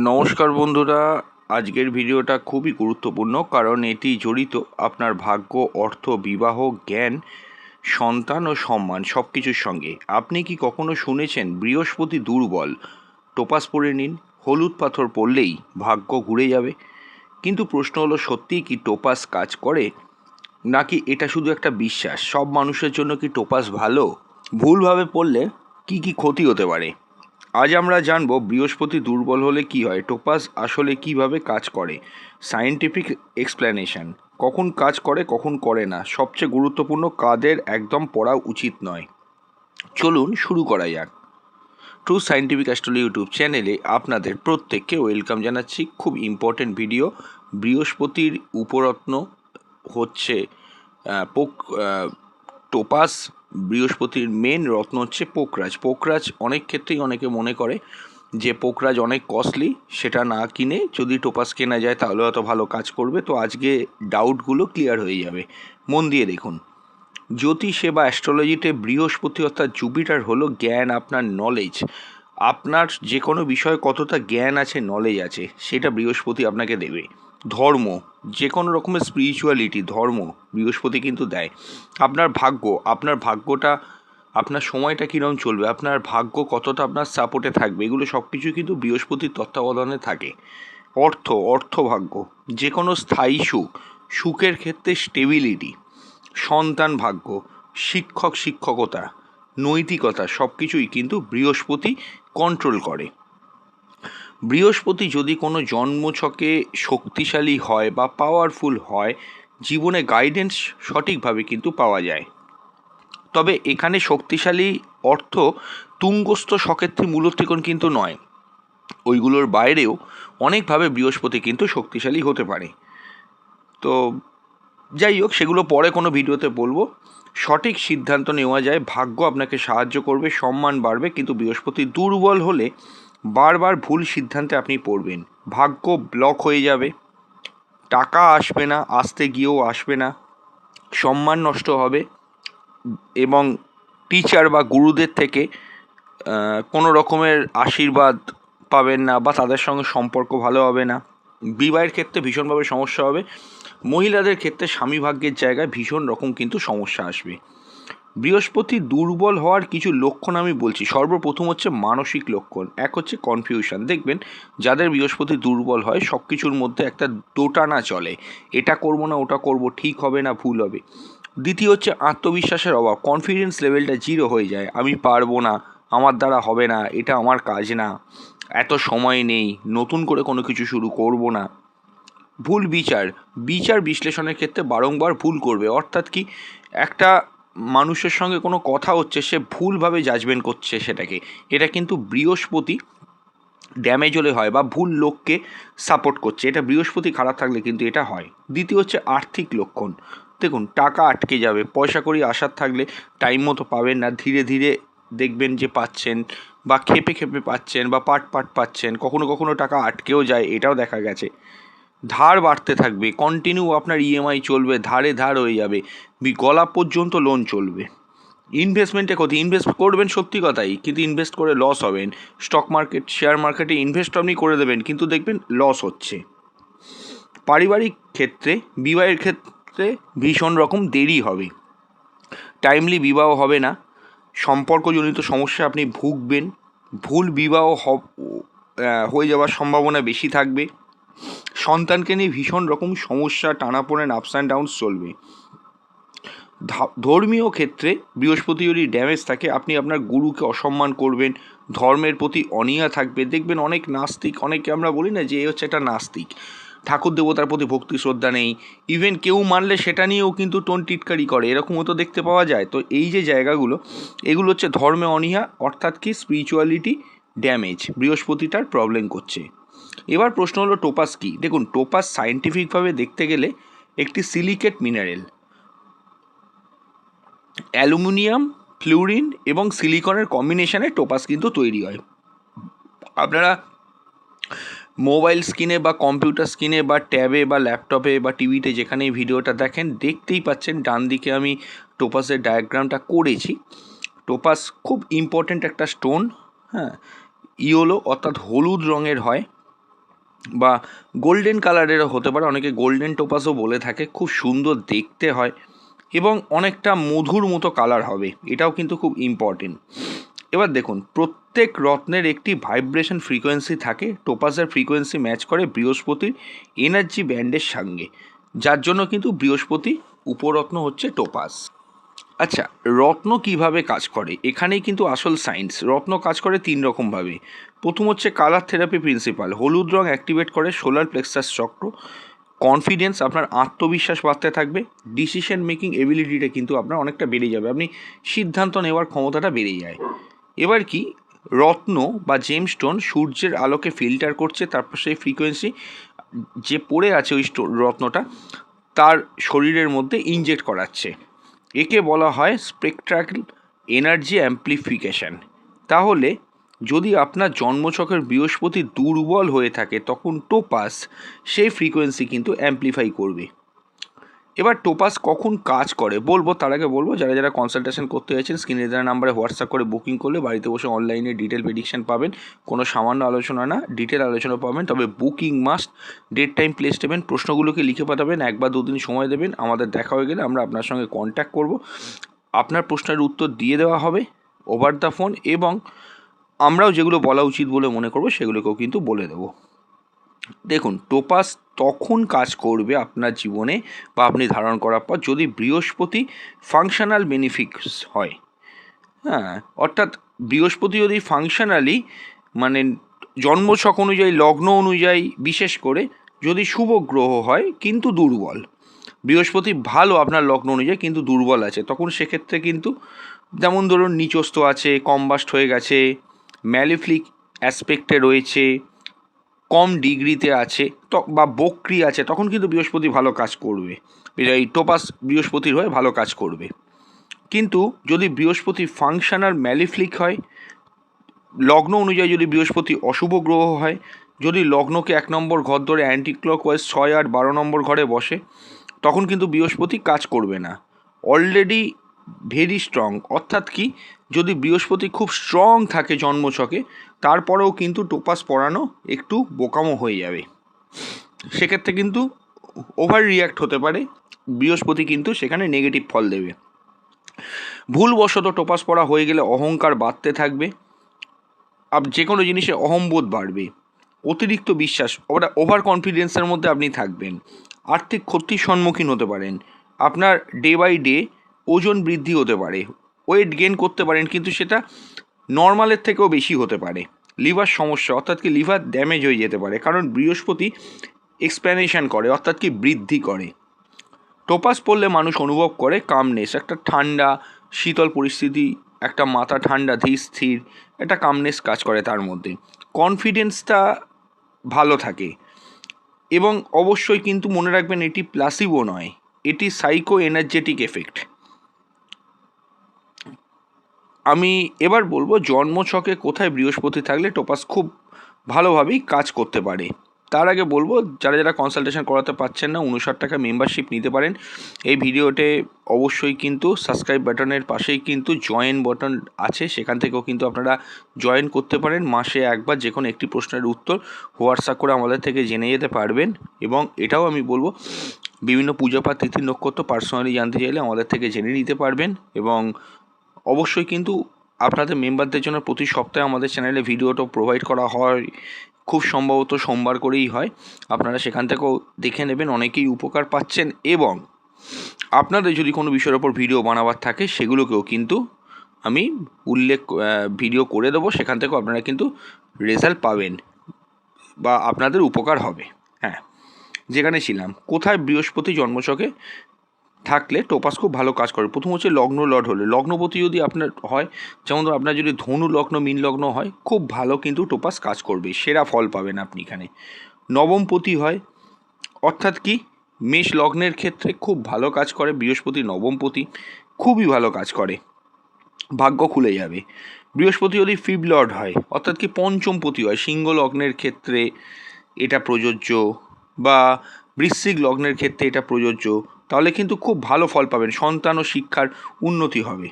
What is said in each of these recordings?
নমস্কার বন্ধুরা। আজকের ভিডিওটা খুবই গুরুত্বপূর্ণ, কারণ এটি জড়িত আপনার ভাগ্য, অর্থ, বিবাহ, জ্ঞান, সন্তান ও সম্মান সব কিছুর সঙ্গে। আপনি কি কখনো শুনেছেন বৃহস্পতি দুর্বল? টোপাস পরে নিন, হলুদ পাথর পড়লেই ভাগ্য ঘুরে যাবে। কিন্তু প্রশ্ন হলো, সত্যিই কি টোপাস কাজ করে? নাকি এটা শুধু একটা বিশ্বাস? সব মানুষের জন্য কি টোপাস ভালো? ভুলভাবে পড়লে কি কি ক্ষতি হতে পারে? আজ আমরা জানব বৃহস্পতি দুর্বল হলে কি হয়, টোপাস আসলে কীভাবে কাজ করে সায়েন্টিফিক এক্সপ্লেনেশন কখন কাজ করে, কখন করে না, সবচেয়ে গুরুত্বপূর্ণ কাদের একদম পড়া উচিত নয়। চলুন শুরু করা যাক। ট্রু সায়েন্টিফিক অ্যাস্ট্রোলি ইউটিউব চ্যানেলে আপনাদের প্রত্যেককে ওয়েলকাম জানাচ্ছি। খুব ইম্পর্টেন্ট ভিডিও বৃহস্পতির উপরত্ন হচ্ছে পোক টোপাস। বৃহস্পতির মেন রত্ন হচ্ছে পোকরাজ। পোকরাজ অনেক ক্ষেত্রেই অনেকে মনে করে যে পোকরাজ অনেক কস্টলি সেটা না কিনে যদি টোপাস কেনা যায় তাহলে হয়তো ভালো কাজ করবে। তো আজকে ডাউটগুলো ক্লিয়ার হয়ে যাবে। মন দিয়ে দেখুন। জ্যোতিষে বা অ্যাস্ট্রোলজিতে বৃহস্পতি অর্থাৎ জুপিটার হলো জ্ঞান, আপনার নলেজ আপনার যে কোনো বিষয়ে কতটা জ্ঞান আছে নলেজ আছে, সেটা বৃহস্পতি আপনাকে দেবে। ধর্ম যে কোনো রকমের স্পিরিচুয়ালিটি ধর্ম বৃহস্পতি কিন্তু দেয়। আপনার ভাগ্য, আপনার ভাগ্যটা, আপনার সময়টা কীরকম চলবে, আপনার ভাগ্য কতটা আপনার সাপোর্টে থাকবে, এগুলো সব কিছু কিন্তু বৃহস্পতির তত্ত্বাবধানে থাকে। অর্থ অর্থ ভাগ্য যে কোনো স্থায়ী সুখ, সুখের ক্ষেত্রে স্টেবিলিটি সন্তান ভাগ্য শিক্ষক শিক্ষকতা নৈতিকতা সব কিছুই কিন্তু বৃহস্পতি কন্ট্রোল করে। বৃহস্পতি যদি কোনো জন্মছকে শক্তিশালী হয় বা পাওয়ারফুল হয়, জীবনে গাইডেন্স সঠিকভাবে কিন্তু পাওয়া যায়। তবে এখানে শক্তিশালী অর্থ তুঙ্গস্থ সক্ষেত্রে মূলত্রিকোণ কিন্তু নয়। ওইগুলোর বাইরেও অনেকভাবে বৃহস্পতি কিন্তু শক্তিশালী হতে পারে। তো যাই হোক, সেগুলো পরে কোনো ভিডিওতে বলব। সঠিক সিদ্ধান্ত নেওয়া যায়, ভাগ্য আপনাকে সাহায্য করবে, সম্মান বাড়বে, কিন্তু বৃহস্পতি দুর্বল হলে বারবার ভুল সিদ্ধান্তে আপনি পড়বেন। ভাগ্য ব্লক হয়ে যাবে। টাকা আসবে না, আসতে গিয়েও আসবে না। সম্মান নষ্ট হবে এবং টিচার বা গুরুদের থেকে কোনো রকমের আশীর্বাদ পাবেন না বা তাদের সঙ্গে সম্পর্ক ভালো হবে না। বিবাহের ক্ষেত্রে ভীষণভাবে সমস্যা হবে। মহিলাদের ক্ষেত্রে স্বামী ভাগ্যের জায়গায় ভীষণ রকম কিন্তু সমস্যা আসবে। বৃহস্পতি দুর্বল হওয়ার কিছু লক্ষণ আমি বলছি। সর্বপ্রথম হচ্ছে মানসিক লক্ষণ, এক হচ্ছে কনফিউশন দেখবেন, যাদের বৃহস্পতি দুর্বল হয় সব কিছুর মধ্যে একটা দোটানা চলে। এটা করব না, ওটা করব, ঠিক হবে না, ভুল হবে। দ্বিতীয় হচ্ছে আত্মবিশ্বাসের অভাব। কনফিডেন্স লেভেলটা জিরো হয়ে যায়। আমি পারব না, আমার দ্বারা হবে না, এটা আমার কাজ না, এত সময় নেই, নতুন করে কোনো কিছু শুরু করব না। ভুল বিচার। বিচার বিশ্লেষণের ক্ষেত্রে বারংবার ভুল করবে। অর্থাৎ কি, একটা মানুষের সঙ্গে কোনো কথা হচ্ছে, সে ভুলভাবে জাজমেন্ট করছে সেটাকে। এটা কিন্তু বৃহস্পতি ড্যামেজ হলে হয় বা ভুল লোককে সাপোর্ট করছে। এটা বৃহস্পতি খারাপ থাকলে কিন্তু এটা হয়। দ্বিতীয় হচ্ছে আর্থিক লক্ষণ। দেখুন, টাকা আটকে যাবে, পয়সা করি আসার থাকলে টাইম মতো পাবেন না, ধীরে ধীরে দেখবেন যে পাচ্ছেন বা খেপে খেপে পাচ্ছেন বা পাট পাট পাচ্ছেন, কখনো কখনো টাকা আটকেও যায়, এটাও দেখা গেছে। ধার বাড়তে থাকবে কন্টিনিউ আপনার ইএমআই চলবে, ধারে ধার হয়ে যাবে গলা পর্যন্ত লোন চলবে। ইনভেস্টমেন্টে ক্ষতি ইনভেস্ট করবেন সত্যি কথাই, কিন্তু ইনভেস্ট করে লস হবেন। স্টক মার্কেট শেয়ার মার্কেটে ইনভেস্ট আপনি করে দেবেন, কিন্তু দেখবেন লস হচ্ছে। পারিবারিক ক্ষেত্রে, বিবাহের ক্ষেত্রে ভীষণ রকম দেরি হবে। টাইমলি বিবাহ হবে না। সম্পর্কজনিত সমস্যা আপনি ভুগবেন। ভুল বিবাহ হয়ে যাওয়ার সম্ভাবনা বেশি থাকবে। সন্তানকে নিয়ে ভীষণ রকম সমস্যা টানাপোড়েন আপস অ্যান্ড ডাউনস চলবে। ধর্মীয় ক্ষেত্রে বৃহস্পতি যদি ড্যামেজ থাকে, আপনি আপনার গুরুকে অসম্মান করবেন, ধর্মের প্রতি অনীহা থাকবে, দেখবেন অনেক নাস্তিক অনেকে আমরা বলি না যে এ হচ্ছে একটা নাস্তিক। ঠাকুর দেবতার প্রতি ভক্তি, শ্রদ্ধা নেই। ইভেন কেউ মানলে সেটা নিয়েও কিন্তু টোন টিটকারি করে, এরকমও তো দেখতে পাওয়া যায়। তো এই যে জায়গাগুলো, এগুলো হচ্ছে ধর্মে অনীহা, অর্থাৎ কি স্পিরিচুয়ালিটি ড্যামেজ বৃহস্পতিটার প্রবলেম করছে। এবার প্রশ্ন হলো টোপাস কি? দেখুন, টোপাস সায়েন্টিফিকভাবে দেখতে গেলে একটি সিলিকেট মিনারেল। অ্যালুমিনিয়াম, ফ্লুরিন এবং সিলিকনের কম্বিনেশনে টোপাস কিন্তু তৈরি হয়। আপনারা মোবাইল স্ক্রিনে বা কম্পিউটার স্ক্রিনে বা ট্যাবে বা ল্যাপটপে বা টিভিতে যেখানে ভিডিওটা দেখেন, দেখতেই পাচ্ছেন ডান দিকে আমি টোপাসের ডায়াগ্রামটা করেছি। টোপাস খুব ইম্পর্ট্যান্ট একটা স্টোন হ্যাঁ ইয়োলো অর্থাৎ হলুদ রঙের হয়। বা গোল্ডেন কালারেরও হতে পারে, অনেকে গোল্ডেন টোপাসও বলে থাকে, খুব সুন্দর দেখতে হয় এবং অনেকটা মধুর মতো কালার হবে, এটাও কিন্তু খুব ইম্পর্টেন্ট এবার দেখুন, প্রত্যেক রত্নের একটি ভাইব্রেশন ফ্রিকোয়েন্সি থাকে টোপাসের ফ্রিকোয়েন্সি ম্যাচ করে বৃহস্পতির এনার্জি ব্যান্ডের সঙ্গে, যার জন্য কিন্তু বৃহস্পতি উপরত্ন হচ্ছে টোপাস আচ্ছা রত্ন কীভাবে কাজ করে? এখানেই কিন্তু আসল সায়েন্স রত্ন কাজ করে তিন রকমভাবে। প্রথম হচ্ছে কালার থেরাপি প্রিন্সিপাল হলুদ রং অ্যাক্টিভেট করে সোলার প্লেক্সাস চক্র। কনফিডেন্স আপনার আত্মবিশ্বাস বাড়তে থাকবে। ডিসিশন মেকিং এবিলিটিটা কিন্তু আপনার অনেকটা বেড়ে যাবে। আপনি সিদ্ধান্ত নেওয়ার ক্ষমতাটা বেড়ে যায়। এবার কি? রত্ন বা জেমস্টোন সূর্যের আলোকে ফিল্টার করছে, তারপর সেই ফ্রিকোয়েন্সি যে পড়ে আছে ওই রত্নটা, তার শরীরের মধ্যে ইনজেক্ট করাচ্ছে। একে বলা হয় স্পেকট্রাল এনার্জি অ্যাম্প্লিফিকেশান। তাহলে, যদি আপনার জন্মছকের বৃহস্পতি দুর্বল হয়ে থাকে, তখন টোপাস সেই ফ্রিকোয়েন্সি কিন্তু অ্যাম্প্লিফাই করবে। এবার টোপাস কখন কাজ করে? বলব, তার আগে বলব, যারা যারা কনসালটেশন করতে চাইছেন স্ক্রিনে দেওয়া নাম্বারে হোয়াটসঅ্যাপ করে বুকিং করলে বাড়িতে বসে অনলাইনে ডিটেল প্রেডিকশন পাবেন। কোনো সামান্য আলোচনা না ডিটেল আলোচনা পাবেন, তবে booking must date time place দেবেন প্রশ্নগুলোকে লিখে পাঠাবেন, এক বা দুদিন সময় দেবেন, আমাদের দেখা হয়ে গেলে আমরা আপনার সঙ্গে কন্ট্যাক্ট করব। আপনার প্রশ্নের উত্তর দিয়ে দেওয়া হবে ওভার দ্য ফোন এবং আমরাও যেগুলো বলা উচিত বলে মনে করব, সেগুলোকেও কিন্তু বলে দেবো। দেখুন, টোপাস তখন কাজ করবে আপনার জীবনে বা আপনি ধারণ করার পর যদি বৃহস্পতি ফাংশনাল বেনিফিটস হয়। হ্যাঁ অর্থাৎ বৃহস্পতি যদি ফাংশনালি মানে জন্মছক অনুযায়ী, লগ্ন অনুযায়ী বিশেষ করে যদি শুভ গ্রহ হয় কিন্তু দুর্বল, বৃহস্পতি ভালো আপনার লগ্ন অনুযায়ী কিন্তু দুর্বল আছে, তখন সেক্ষেত্রে কিন্তু যেমন ধরুন নিচস্ত আছে, কম্বাস্ট হয়ে গেছে ম্যালিফ্লিক অ্যাসপেক্টে রয়েছে কম ডিগ্রিতে আছে বা বক্রি আছে, তখন কিন্তু বৃহস্পতি ভালো কাজ করবে। এই টোপাস বৃহস্পতির হয়ে ভালো কাজ করবে। কিন্তু যদি বৃহস্পতি ফাংশনাল ম্যালিফ্লিক হয়, লগ্ন অনুযায়ী যদি বৃহস্পতি অশুভ গ্রহ হয়, যদি লগ্নকে এক নম্বর ঘর ধরে অ্যান্টি ক্লকওয়াইজ ছয় আট বারো নম্বর ঘরে বসে, তখন কিন্তু বৃহস্পতি কাজ করবে না। অলরেডি ভেরি স্ট্রং অর্থাৎ কি? যদি বৃহস্পতি খুব স্ট্রং থাকে জন্মছকে, তারপরেও কিন্তু টোপাস পড়ানো একটু বোকামো হয়ে যাবে। সেক্ষেত্রে কিন্তু ওভার রিয়াক্ট হতে পারে। বৃহস্পতি কিন্তু সেখানে নেগেটিভ ফল দেবে। ভুলবশত টোপাস পড়া হয়ে গেলে অহংকার বাড়তে থাকবে। আপ যে কোনো জিনিসে অহম্বোধ বাড়বে। অতিরিক্ত বিশ্বাস, ওটা ওভার কনফিডেন্সের মধ্যে আপনি থাকবেন। আর্থিক ক্ষতির সম্মুখীন হতে পারেন। আপনার ডে বাই ডে ওজন বৃদ্ধি হতে পারে ওয়েট গেন করতে পারেন, কিন্তু সেটা নর্মালের থেকেও বেশি হতে পারে। লিভার সমস্যা, অর্থাৎ কি লিভার ড্যামেজ হয়ে যেতে পারে, কারণ বৃহস্পতি এক্সপ্যানেশন করে, অর্থাৎ কি বৃদ্ধি করে। টোপাস পড়লে মানুষ অনুভব করে কামনেস একটা ঠান্ডা, শীতল পরিস্থিতি, একটা মাথা ঠান্ডা, ধীর, স্থির, একটা কামনেস কাজ করে তার মধ্যে। কনফিডেন্সটা ভালো থাকে। এবং অবশ্যই কিন্তু মনে রাখবেন এটি প্লাসিবো নয়, এটি সাইকো এনার্জেটিক এফেক্ট আমি এবার বলব জন্মছকে কোথায় বৃহস্পতি থাকলে টোপাস খুব ভালোভাবেই কাজ করতে পারে। তার আগে বলব, যারা যারা কনসালটেশন করাতে পারছেন না, উনষাট টাকা মেম্বারশিপ নিতে পারেন। এই ভিডিওতে অবশ্যই কিন্তু সাবস্ক্রাইব বাটনের পাশেই কিন্তু জয়েন বাটন আছে। সেখান থেকেও কিন্তু আপনারা জয়েন করতে পারেন। মাসে একবার যে কোনো একটি প্রশ্নের উত্তর হোয়াটসঅ্যাপ করে আমাদের থেকে জেনে যেতে পারবেন। এবং এটাও আমি বলব, বিভিন্ন পূজাপাঠ তিথি, নক্ষত্র পার্সোনালি জানতে চাইলে আমাদের থেকে জেনে নিতে পারবেন। এবং অবশ্যই কিন্তু আপনাদের মেম্বারদের জন্য প্রতি সপ্তাহে আমাদের চ্যানেলে ভিডিওটা প্রোভাইড করা হয়। খুব সম্ভবত সোমবার করেই হয়। আপনারা সেখান থেকেও দেখে নেবেন, অনেকেই উপকার পাচ্ছেন এবং আপনাদের যদি কোনো বিষয়ের ওপর ভিডিও বানাবার থাকে, সেগুলোকেও কিন্তু আমি উল্লেখ ভিডিও করে দেবো। সেখান থেকেও আপনারা কিন্তু রেজাল্ট পাবেন বা আপনাদের উপকার হবে। হ্যাঁ যেখানে ছিলাম। কোথায় বৃহস্পতি জন্মছকে? থাকলে টোপাস খুব ভালো কাজ করে। প্রথম হচ্ছে লগ্ন লট হলে। লগ্নপতি যদি আপনার হয়, যেমন ধরুন আপনার যদি ধনু লগ্ন, মিন লগ্ন হয়, খুব ভালো কিন্তু টোপাস কাজ করবে। সেরা ফল পাবেন আপনি এখানে। নবমপতি হয়, অর্থাৎ কি? মেষ লগ্নের ক্ষেত্রে খুব ভালো কাজ করে। বৃহস্পতি নবমপতি খুবই ভালো কাজ করে। ভাগ্য খুলে যাবে। বৃহস্পতি যদি ফিব লর্ড হয়, অর্থাৎ কি পঞ্চমপতি হয়, সিংহ লগ্নের ক্ষেত্রে এটা প্রযোজ্য বা বৃশ্চিক লগ্নের ক্ষেত্রে এটা প্রযোজ্য। তাহলে কিন্তু খুব ভালো ফল পাবেন। সন্তান ও শিক্ষার উন্নতি হবে।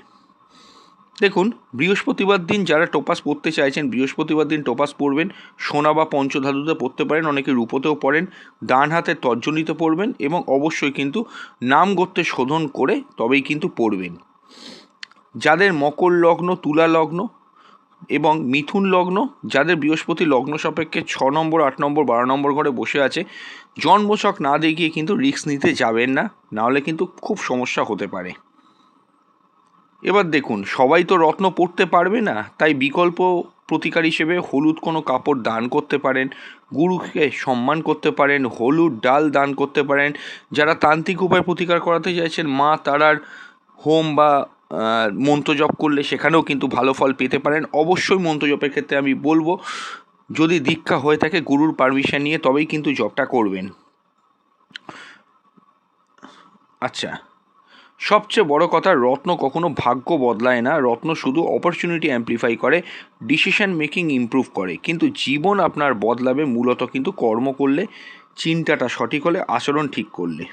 দেখুন, বৃহস্পতিবার দিন যারা টোপাস পড়তে চাইছেন, বৃহস্পতিবার দিন টোপাস পরবেন সোনা বা পঞ্চধাতুতে পড়তে পারেন, অনেকে রূপতেও পড়েন, ডান হাতে তর্জনীতে পড়বেন এবং অবশ্যই কিন্তু নাম গোত্রে শোধন করে তবেই কিন্তু পড়বেন। যাদের মকর লগ্ন, তুলা লগ্ন এবং মিথুন লগ্ন, যাদের বৃহস্পতি লগ্ন সাপেক্ষে ছ নম্বর, আট নম্বর, বারো নম্বর ঘরে বসে আছে, জন্মছক না দেখিয়ে কিন্তু রিস্ক নিতে যাবেন না নাহলে কিন্তু খুব সমস্যা হতে পারে। এবার দেখুন, সবাই তো রত্ন পড়তে পারবে না, তাই বিকল্প প্রতিকার হিসেবে হলুদ কোনো কাপড় দান করতে পারেন, গুরুকে সম্মান করতে পারেন, হলুদ ডাল দান করতে পারেন, যারা তান্ত্রিক উপায় প্রতিকার করাতে চাইছেন, মা, তারার হোম বা মন্ত্র জপ করলে সেখানেও কিন্তু ভালো ফল পেতে পারেন। অবশ্যই মন্ত্র জপের ক্ষেত্রে আমি বলব, যদি দীক্ষা হয়ে থাকে গুরুর পারমিশন নিয়ে তবেই কিন্তু জপটা করবেন। আচ্ছা সবচেয়ে বড় কথা রত্ন কখনো ভাগ্য বদলায় না। রত্ন শুধু অপরচুনিটি অ্যাম্প্লিফাই করে ডিসিশন মেকিং ইমপ্রুভ করে। কিন্তু জীবন আপনার বদলাবে, মূলত কিন্তু কর্ম করলে, চিন্তাটা সঠিক হলে, আচরণ ঠিক করলে।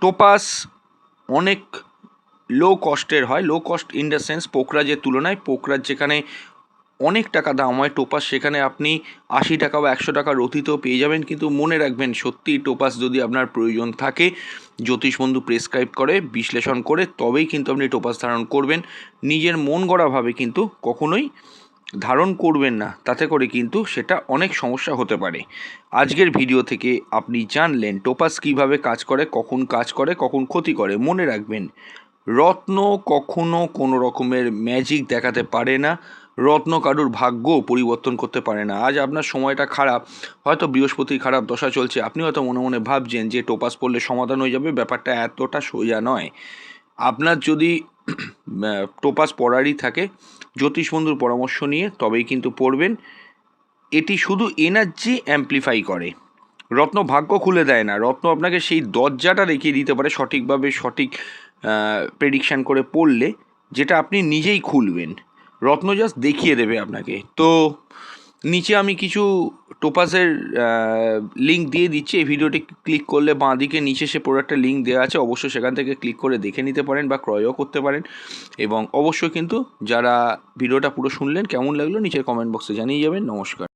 টোপাস অনেক লো কস্টের হয় low cost in the sense পোকরাজের তুলনায়, পোকরাজ যেখানে অনেক টাকা দাম হয়, টোপাস সেখানে আপনি আশি টাকা বা একশো টাকা রতিতেও পেয়ে যাবেন। কিন্তু মনে রাখবেন, সত্যি টোপাস যদি আপনার প্রয়োজন থাকে, জ্যোতিষ বন্ধু প্রেসক্রাইব করে, বিশ্লেষণ করে, তবেই কিন্তু আপনি টোপাস ধারণ করবেন। নিজের মন গড়াভাবে কিন্তু কখনোই ধারণ করবেন না, তাতে করে কিন্তু সেটা অনেক সমস্যা হতে পারে। আজকের ভিডিও থেকে আপনি জানলেন টোপাস কীভাবে কাজ করে, কখন কাজ করে, কখন ক্ষতি করে। মনে রাখবেন রত্ন কখনো কোনো রকমের ম্যাজিক দেখাতে পারে না। রত্ন কারুর ভাগ্য পরিবর্তন করতে পারে না। আজ আপনার সময়টা খারাপ, হয়তো বৃহস্পতির খারাপ দশা চলছে। আপনি হয়তো মনে মনে ভাবছেন যে টোপাস পড়লে সমাধান হয়ে যাবে, ব্যাপারটা এতটা সোজা নয়। আপনার যদি টোপাস পড়ারই থাকে, জ্যোতিষ বন্ধুর পরামর্শ নিয়ে তবেই কিন্তু পড়বেন। এটি শুধু এনার্জি অ্যাম্প্লিফাই করে। রত্ন ভাগ্য খুলে দেয় না। রত্ন আপনাকে সেই দরজাটা দেখিয়ে দিতে পারে সঠিকভাবে, সঠিক প্রেডিকশান করে পড়লে যেটা আপনি নিজেই খুলবেন। রত্ন জাস্ট দেখিয়ে দেবে আপনাকে। তো নিচে আমি কিছু টোপাসের লিঙ্ক দিয়ে দিচ্ছি। এই ভিডিওটি ক্লিক করলে বাঁ দিকে নিচে সে প্রোডাক্টের লিঙ্ক দেওয়া আছে। অবশ্যই সেখান থেকে ক্লিক করে দেখে নিতে পারেন বা ক্রয়ও করতে পারেন। এবং অবশ্যই কিন্তু যারা ভিডিওটা পুরো শুনলেন, কেমন লাগল নিচের কমেন্ট বক্সে জানিয়ে যাবেন। নমস্কার।